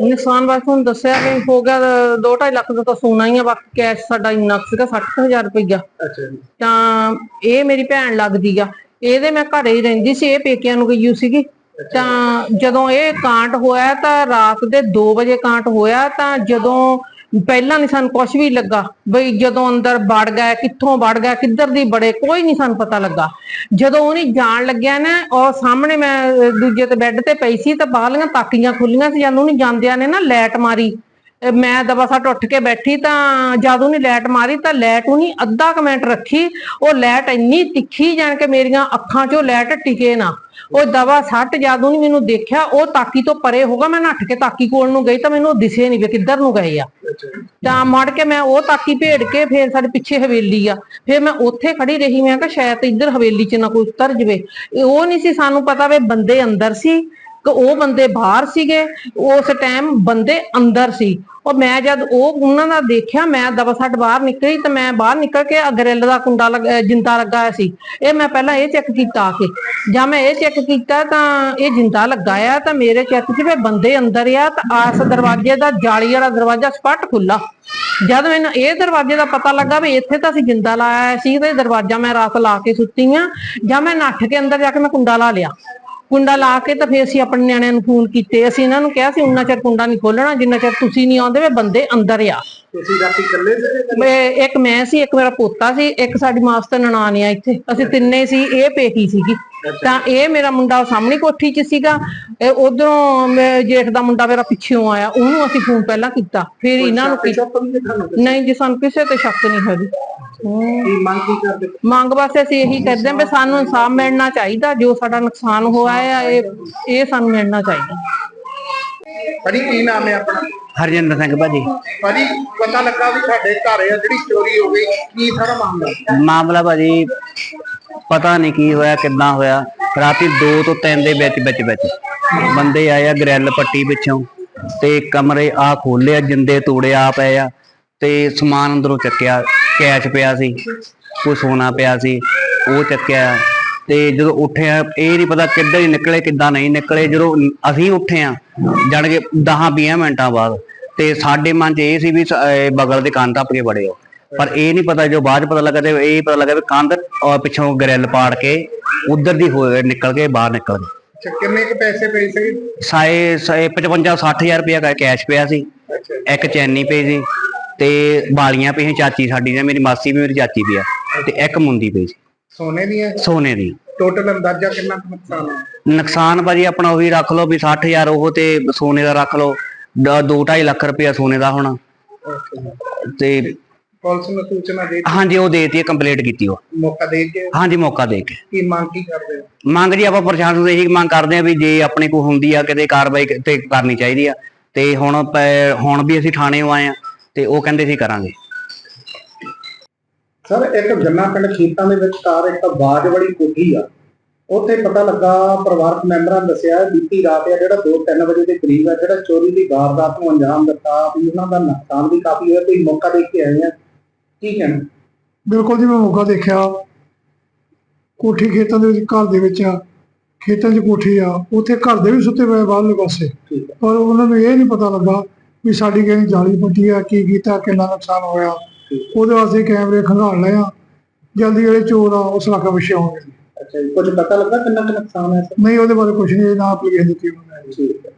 ਨੁਕਸਾਨ ਬਸ ਹੁਣ ਦੱਸਿਆ ਵੀ ਹੋ ਗਿਆ 2.5 ਲੱਖ ਦਾ ਤਾਂ ਸੋਨਾ ਹੀ ਆ ਬਾਕੀ ਕੈਸ਼ ਸਾਡਾ ਇੰਨਾ ਕੁ ਸੀਗਾ 60000 ਰੁਪਈਆ। ਅੱਛਾ ਜੀ। ਤਾਂ ਇਹ ਮੇਰੀ ਭੈਣ ਲੱਗਦੀ ਆ। ਇਹਦੇ ਮੈਂ ਘਰੇ ਹੀ ਰਹਿੰਦੀ ਸੀ ਇਹ ਪੇਕਿਆਂ ਨੂੰ ਗਈ ਹੋਈ ਸੀਗੀ। ਤਾਂ ਜਦੋਂ ਇਹ ਕਾਂਟ ਹੋਇਆ ਤਾਂ ਰਾਤ ਦੇ 2 ਵਜੇ ਕਾਂਟ ਹੋਇਆ ਤਾਂ ਜਦੋਂ ਪਹਿਲਾਂ ਨਹੀਂ ਸਾਨੂੰ ਕੁਝ ਵੀ ਲੱਗਾ। ਬਈ ਜਦੋਂ ਅੰਦਰ ਵੜ ਗਿਆ, ਕਿੱਥੋਂ ਵੜ ਗਿਆ, ਕਿੱਧਰ ਦੀ ਬੜੇ ਕੋਈ ਨਹੀਂ ਸਾਨੂੰ ਪਤਾ ਲੱਗਾ। ਜਦੋਂ ਉਹਨੇ ਜਾਣ ਲੱਗਿਆ ਨਾ, ਉਹ ਸਾਹਮਣੇ ਮੈਂ ਦੂਜੇ ਤੇ ਬੈੱਡ ਤੇ ਪਈ ਸੀ, ਤਾਂ ਬਾਹਲੀਆਂ ਤਾਕੀਆਂ ਖੁੱਲੀਆਂ ਸੀ, ਜਦੋਂ ਉਹਨੇ ਜਾਂਦਿਆਂ ਨੇ ਨਾ ਲੈਟ ਮਾਰੀ। ਮੈਂ ਦਬਾ ਸੱਟ ਉੱਠ ਕੇ ਬੈਠੀ ਤਾਂ ਜਦ ਉਹਨੇ ਲੈਟ ਮਾਰੀ ਤਾਂ ਲੈਟ ਉਹਨੇ ਅੱਧਾ ਕੁ ਰੱਖੀ, ਉਹ ਲੈਟ ਇੰਨੀ ਤਿੱਖੀ ਜਾਣ ਕੇ ਮੇਰੀਆਂ ਅੱਖਾਂ 'ਚੋਂ ਲੈਟ ਟਿਕੇ ਨਾ। ਉਹ ਦਵਾ ਸੱਟ ਜਦ ਉਹਨੇ ਮੈਨੂੰ ਦੇਖਿਆ, ਉਹ ਤਾਕੀ ਤੋਂ ਪਰੇ ਹੋਗਾ ਮੈਂ ਨੱਠ ਕੇ ਤਾਕੀ ਕੋਲ ਨੂੰ ਗਈ ਤਾਂ ਮੈਨੂੰ ਉਹ ਦਿਸੇ ਨਹੀਂ ਵੀ ਕਿੱਧਰ ਨੂੰ ਗਏ ਆ। ਅੱਛਾ ਜੀ ਤਾਂ ਮੁੜ ਕੇ ਮੈਂ ਉਹ ਤਾਕੀ ਭੇੜ ਕੇ ਫੇਰ ਸਾਡੇ ਪਿੱਛੇ ਹਵੇਲੀ ਆ। ਫੇਰ ਮੈਂ ਉੱਥੇ ਖੜੀ ਰਹੀ, ਮੈਂ ਕਿਹਾ ਸ਼ਾਇਦ ਇੱਧਰ ਹਵੇਲੀ 'ਚ ਨਾ ਕੋਈ ਉਤਰ ਜਵੇ। ਉਹ ਨਹੀਂ ਸੀ ਸਾਨੂੰ ਪਤਾ ਵੇ ਬੰਦੇ ਅੰਦਰ ਸੀ। ਕਿ ਉਹ ਬੰਦੇ ਬਾਹਰ ਸੀਗੇ, ਉਸ ਟਾਈਮ ਬੰਦੇ ਅੰਦਰ ਸੀ। ਉਹ ਮੈਂ ਜਦ ਉਹ ਉਹਨਾਂ ਦਾ ਦੇਖਿਆ, ਮੈਂ ਦਵਾ ਸੱਟ ਬਾਹਰ ਨਿਕਲੀ ਤੇ ਮੈਂ ਬਾਹਰ ਨਿਕਲ ਕੇ ਗਰਿੱਲ ਦਾ ਕੁੰਡਾ ਲੱਗ- ਜਿੰਦਾ ਲੱਗਾ ਹੋਇਆ ਸੀ। ਇਹ ਮੈਂ ਪਹਿਲਾਂ ਇਹ ਚੈੱਕ ਕੀਤਾ ਆ ਕੇ। ਜਾਂ ਮੈਂ ਇਹ ਚੈੱਕ ਕੀਤਾ ਤਾਂ ਇਹ ਜਿੰਦਾ ਲੱਗਾ ਆ ਤਾਂ ਮੇਰੇ ਚੈੱਕ 'ਚ ਵੀ ਬੰਦੇ ਅੰਦਰ ਆ ਤਾਂ ਆਸ ਦਰਵਾਜ਼ੇ ਦਾ ਜਾਲੀ ਵਾਲਾ ਦਰਵਾਜ਼ਾ ਸਪੱਟ ਖੁੱਲਾ ਜਦ ਮੈਨੂੰ ਇਹ ਦਰਵਾਜ਼ੇ ਦਾ ਪਤਾ ਲੱਗਾ ਵੀ ਇੱਥੇ ਤਾਂ ਅਸੀਂ ਜਿੰਦਾ ਲਾਇਆ ਸੀ ਤੇ ਦਰਵਾਜ਼ਾ ਮੈਂ ਰਾਤ ਲਾ ਕੇ ਸੁੱਤੀ ਆ ਜਾਂ ਮੈਂ ਨੱਠ ਕੇ ਅੰਦਰ ਜਾ ਕੇ ਮੈਂ ਕੁੰਡਾ ਲਾ ਲਿਆ। ਕੁੰਡਾ ਲਾ ਕੇ ਤਾਂ ਫੇਰ ਅਸੀਂ ਆਪਣੇ ਨਿਆਣਿਆਂ ਨੂੰ ਫੋਨ ਕੀਤੇ। ਅਸੀਂ ਇਹਨਾਂ ਨੂੰ ਕਿਹਾ ਸੀ ਉਨਾ ਚਿਰ ਕੁੰਡਾ ਨਹੀਂ ਖੋਲਣਾ ਜਿੰਨਾ ਚਿਰ ਤੁਸੀਂ ਨਹੀਂ ਆਉਂਦੇ ਵੇ ਬੰਦੇ ਅੰਦਰ ਆ। ਤੁਸੀਂ ਰਾਤੀ ਇਕੱਲੇ ਸੀਗੇ ਮੈਂ ਇੱਕ ਮੈਂ ਸੀ ਇੱਕ ਮੇਰਾ ਪੋਤਾ ਸੀ ਇੱਕ ਸਾਡੀ ਮਾਸਟਰ ਨਨਾਣ ਆ ਇੱਥੇ। ਅਸੀਂ ਤਿੰਨੇ ਸੀ ਇਹ ਪੇਕੀ ਸੀਗੀ। ਤਾਂ ਇਹ ਮੇਰਾ ਮੁੰਡਾ ਸਾਹਮਣੀ ਕੋਠੀ 'ਚ ਸੀਗਾ। ਇਹ ਉਧਰੋਂ ਜੇਠ ਦਾ ਮੁੰਡਾ ਮੇਰਾ ਪਿੱਛੇੋਂ ਆਇਆ। ਉਹਨੂੰ ਅਸੀਂ ਫੋਨ ਪਹਿਲਾਂ ਕੀਤਾ। ਫਿਰ ਇਹਨਾਂ ਨੂੰ ਨਹੀਂ ਜੀ ਸਾਨੂੰ ਕਿਸੇ ਤੇ ਸ਼ੱਕ ਨਹੀਂ ਹੈਗੀ। ਮੰਗ ਕੀ ਕਰਦੇ? ਮੰਗ ਵਾਸਤੇ ਅਸੀਂ ਇਹੀ ਕਰਦੇ ਹਾਂ ਵੀ ਸਾਨੂੰ ਇਨਸਾਫ ਮਿਲਣਾ ਚਾਹੀਦਾ। ਜੋ ਸਾਡਾ ਨੁਕਸਾਨ ਹੋਇਆ ਹੈ ਇਹ ਇਹ ਸਾਨੂੰ ਮਿਲਣਾ ਚਾਹੀਦਾ। ਭਾਜੀ ਕੀ ਨਾਮ ਹੈ ਆਪਣਾ? ਹਰਜਿੰਦਰ ਸਿੰਘ ਭਾਜੀ। ਭਾਜੀ ਪਤਾ ਲੱਗਾ ਵੀ ਤੁਹਾਡੇ ਘਰ ਜਿਹੜੀ ਚੋਰੀ ਹੋ ਗਈ। ਕੀ ਸਾਰਾ ਮਾਮਲਾ? ਮਾਮਲਾ ਭਾਜੀ ਪਤਾ ਨਹੀਂ ਕੀ ਹੋਇਆ, ਕਿੱਦਾਂ ਹੋਇਆ। ਰਾਤੀ 2 ਤੋਂ 3 ਦੇ ਵਿੱਚ ਵਿੱਚ ਵਿੱਚ। ਬੰਦੇ ਆਏ ਆ ਗ੍ਰਿਲ ਪੱਟੀ ਪਿੱਛੋਂ ਤੇ ਕਮਰੇ ਆ ਖੋਲਿਆ ਜਿੰਦੇ ਤੋੜੇ ਆ ਪਏ ਆ ਤੇ ਸਮਾਨ ਅੰਦਰੋਂ ਚੱਕਿਆ, ਕੈਸ਼ ਪਿਆ ਸੀ, ਕੋਈ ਸੋਨਾ ਪਿਆ ਸੀ, ਉਹ ਚੱਕਿਆ। ਤੇ ਜਦੋਂ ਉੱਠਿਆ, ਇਹ ਨਹੀਂ ਪਤਾ ਕਿੱਦਾਂ ਹੀ ਨਿਕਲੇ, ਕਿੱਦਾਂ ਨਹੀਂ ਨਿਕਲੇ। ਜਦੋਂ ਅਸੀਂ ਉੱਠੇ ਆ, ਜਾਣ ਕੇ 10-20 ਮਿੰਟਾਂ ਬਾਅਦ, ਤੇ ਸਾਡੇ ਮਨ 'ਚ ਇਹ ਸੀ ਵੀ ਬਗਲ ਦੇ ਕੰਨ ਟੱਪ ਕੇ ਬੜੇ ਹੋ ਪਰ ਇਹ ਨਹੀਂ ਪਤਾ ਜੋ ਬਾਅਦ 'ਚ ਪਤਾ ਲੱਗਾ ਤੇ ਇਹ ਪਤਾ ਲੱਗਾ ਵੀ ਕੰਧ ਅਹ ਪਿੱਛੋਂ ਗ੍ਰਿਲ ਪਾੜ ਕੇ ਉਧਰ ਦੀ ਹੋਏ ਨਿਕਲ ਕੇ ਬਾਹਰ ਨਿਕਲ ਗਏ। ਅੱਛਾ ਕਿੰਨੇ ਕੁ ਪੈਸੇ ਪਏ ਸੀ? ਸਾਏ ਸਾਏ 55 60000 ਰੁਪਇਆ ਦਾ ਕੈਸ਼ ਪਿਆ ਸੀ। ਇੱਕ ਚੈਨੀ ਪਈ ਸੀ ਤੇ ਬਾਲੀਆਂ ਪਈਆਂ ਚਾਚੀ ਸਾਡੀ ਨੇ ਮੇਰੀ ਮਾਸੀ ਵੀ ਮੇਰੀ ਚਾਚੀ ਵੀ ਆ ਤੇ ਇੱਕ ਮੁੰਦੀ ਪਈ ਸੀ। ਸੋਨੇ ਦੀਆਂ ਸੋਨੇ ਦੀ। ਟੋਟਲ ਅੰਦਾਜ਼ਾ ਕਿੰਨਾ ਨੁਕਸਾਨ ਹੈ ਨੁਕਸਾਨ ਭਾਜੀ ਆਪਣਾ ਉਹੀ ਰੱਖ ਲਓ ਵੀ 60000 ਉਹ ਤੇ ਸੋਨੇ ਦਾ ਰੱਖ ਲਓ 2.5 ਲੱਖ ਰੁਪਇਆ ਸੋਨੇ ਦਾ ਹੋਣਾ। ਤੇ ਪੁਲਿਸ ਨੂੰ ਸੂਚਨਾ ਦੇ ਹਾਂਜੀ ਉਹ ਦੇਤੀ ਕੰਪਲੀਟ ਕੀਤੀ ਉਹ। ਮੌਕਾ ਦੇ ਕੇ? ਹਾਂਜੀ ਮੌਕਾ ਦੇ ਕੇ। ਕੀ ਮੰਗ ਕੀ ਕਰਦੇ ਹੋ? ਮੰਗ ਜੀ ਆਪਾਂ ਪ੍ਰਸ਼ਾਸਨ ਤੋਂ ਇਹੀ ਮੰਗ ਕਰਦੇ ਆ ਵੀ ਜੇ ਆਪਣੇ ਕੋਲ ਹੁੰਦੀ ਆ ਕਿਤੇ ਕਾਰਵਾਈ ਤੇ ਕਰਨੀ ਚਾਹੀਦੀ ਆ। ਤੇ ਹੁਣ ਪ- ਹੁਣ ਵੀ ਅਸੀਂ ਥਾਣੇ ਆਏ ਆ ਤੇ ਉਹ ਕਹਿੰਦੇ ਸੀ ਕਰਾਂਗੇ। ਸਰ ਇੱਕ ਗੰਨਾ ਪਿੰਡ ਖੇਤਾਂ ਦੇ ਵਿਚਕਾਰ ਇੱਕ ਬਾਜ ਵਾਲੀ ਕੋਠੀ ਆ। ਉੱਥੇ ਪਤਾ ਲੱਗਾ ਪਰਿਵਾਰਕ ਮੈਂਬਰਾਂ ਨੇ ਦੱਸਿਆ ਬੀਤੀ ਰਾਤ ਆ ਜਿਹੜਾ 2-3 ਵਜੇ ਦੇ ਕਰੀਬ ਆ ਜਿਹੜਾ ਚੋਰੀ ਦੀ ਵਾਰਦਾਤ ਨੂੰ ਅੰਜਾਮ ਦਿੱਤਾ ਵੀ ਉਹਨਾਂ ਦਾ ਨੁਕਸਾਨ ਵੀ ਕਾਫੀ ਹੋਇਆ ਤੇ ਮੌਕਾ ਦੇਖ ਕੇ ਆਏ ਆ। ਕੀ ਕਹਿਣਾ ਬਿਲਕੁਲ ਜੀ ਮੈਂ ਮੌਕਾ ਦੇਖਿਆ। ਕੋਠੀ ਖੇਤਾਂ ਦੇ ਵਿੱਚ ਘਰ ਦੇ ਵਿੱਚ ਆ। ਖੇਤਾਂ 'ਚ ਕੋਠੀ ਆ। ਉੱਥੇ ਘਰ ਦੇ ਵੀ ਸੁੱਤੇ ਪਏ ਬਾਹਰਲੇ ਪਾਸੇ। ਠੀਕ ਹੈ। ਪਰ ਉਹਨਾਂ ਨੂੰ ਇਹ ਨਹੀਂ ਪਤਾ ਲੱਗਾ ਵੀ ਸਾਡੀ ਕਿਹੜੀ ਜਾਲੀ ਪੱਟੀ ਆ ਕੀ ਕੀਤਾ ਕਿੰਨਾ ਨੁਕਸਾਨ ਹੋਇਆ। ਉਹਦੇ ਵਾਸਤੇ ਕੈਮਰੇ ਖੰਗਾਲ ਲਏ ਆ। ਜਲਦੀ ਜਿਹੜੇ ਚੋਰ ਆ ਉਸ ਇਲਾਕੇ ਵਿੱਚ ਆਉਣਗੇ ਅੱਛਾ ਜੀ ਕੁਝ ਪਤਾ ਲੱਗਾ ਕਿੰਨਾ ਕੁ ਨੁਕਸਾਨ ਹੈ ਨਹੀਂ ਉਹਦੇ ਬਾਰੇ ਕੁਝ ਨਹੀਂ ਨਾ ਐਪਲੀਕੇਸ਼ਨ ਦਿੱਤੀ ਉਹਨਾਂ ਨੇ ਠੀਕ ਹੈ।